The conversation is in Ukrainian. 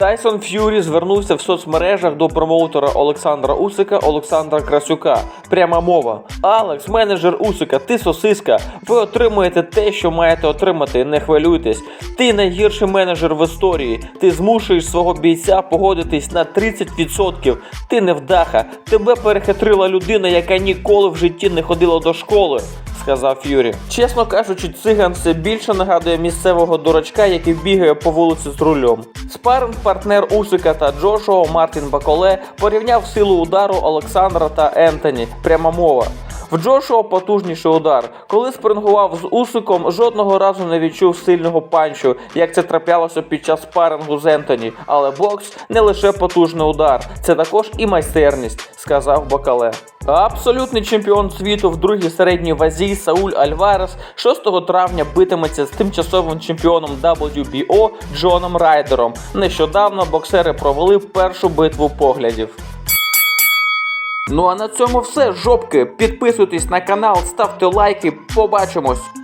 Тайсон Ф'юрі звернувся в соцмережах до промоутера Олександра Усика Олександра Красюка. Пряма мова. Алекс, менеджер Усика, ти сосиска. Ви отримуєте те, що маєте отримати. Не хвилюйтесь. Ти найгірший менеджер в історії. Ти змушуєш свого бійця погодитись на 30%. Ти невдаха. Тебе перехитрила людина, яка ніколи в житті не ходила до школи сказав Ф'юрі. Чесно кажучи, циган все більше нагадує місцевого дурачка, який бігає по вулиці з рулем. Спаринг партнер Усика та Джошуа Мартін Баколе порівняв силу удару Олександра та Ентоні. Пряма мова. В Джошуа потужніший удар. Коли спрингував з Усиком, жодного разу не відчув сильного панчу, як це траплялося під час спарингу з Ентоні. Але бокс не лише потужний удар, це також і майстерність, сказав Бакале. Абсолютний чемпіон світу в другій середній вазі Сауль Альварес 6 травня битиметься з тимчасовим чемпіоном WBO Джоном Райдером. Нещодавно боксери провели першу битву поглядів. Ну а на цьому все, жопки. Підписуйтесь на канал, ставте лайки. Побачимось.